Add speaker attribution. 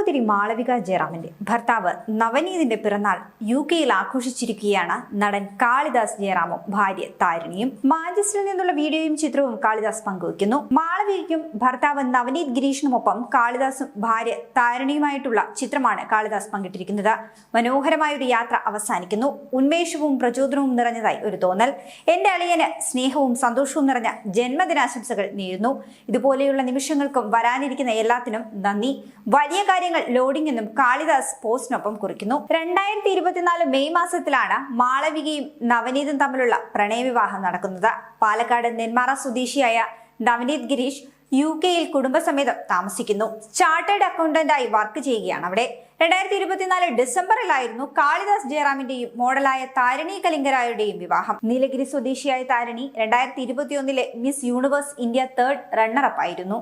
Speaker 1: സഹോദരി മാളവിക ജയറാമിന്റെ ഭർത്താവ് നവനീതിന്റെ പിറന്നാൾ യു കെയിൽ ആഘോഷിച്ചിരിക്കുകയാണ് നടൻ കാളിദാസ് ജയറാമും ഭാര്യ താരിണിയും. മാഞ്ചസ്റ്ററിൽ നിന്നുള്ള വീഡിയോയും ചിത്രവും കാളിദാസ് പങ്കുവയ്ക്കുന്നു. മാളവികയ്ക്കും ഭർത്താവ് നവനീത് ഗിരീഷിനുമൊപ്പം കാളിദാസും ഭാര്യ താരണിയുമായിട്ടുള്ള ചിത്രമാണ് കാളിദാസ് പങ്കിട്ടിരിക്കുന്നത്. മനോഹരമായ ഒരു യാത്ര അവസാനിക്കുന്നു. ഉന്മേഷവും പ്രചോദനവും നിറഞ്ഞതായി ഒരു തോന്നൽ. എന്റെ അളിയന് സ്നേഹവും സന്തോഷവും നിറഞ്ഞ ജന്മദിനാശംസകൾ നേരുന്നു. ഇതുപോലെയുള്ള നിമിഷങ്ങൾക്കും വരാനിരിക്കുന്ന എല്ലാത്തിനും നന്ദി. വലിയ കാര്യങ്ങൾ ലോഡിംഗ് എന്നും കാളിദാസ് പോസ്റ്റിനൊപ്പം കുറിക്കുന്നു. രണ്ടായിരത്തി ഇരുപത്തിനാല് മെയ് മാസത്തിലാണ് മാളവികയും നവനീതും തമ്മിലുള്ള പ്രണയവിവാഹം നടക്കുന്നത്. പാലക്കാട് നെന്മാറ സ്വദേശിയായ നവനീത് ഗിരീഷ് യു കെയിൽ കുടുംബസമേതം താമസിക്കുന്നു. ചാർട്ടേഡ് അക്കൗണ്ടന്റായി വർക്ക് ചെയ്യുകയാണ് അവിടെ. രണ്ടായിരത്തി ഇരുപത്തിനാല് ഡിസംബറിലായിരുന്നു കാളിദാസ് ജയറാമിന്റെയും മോഡലായ താരണി കലിംഗരായുടെയും വിവാഹം. നീലഗിരി സ്വദേശിയായ താരണി രണ്ടായിരത്തി ഇരുപത്തിയൊന്നിലെ Miss Universe India third runner up ആയിരുന്നു.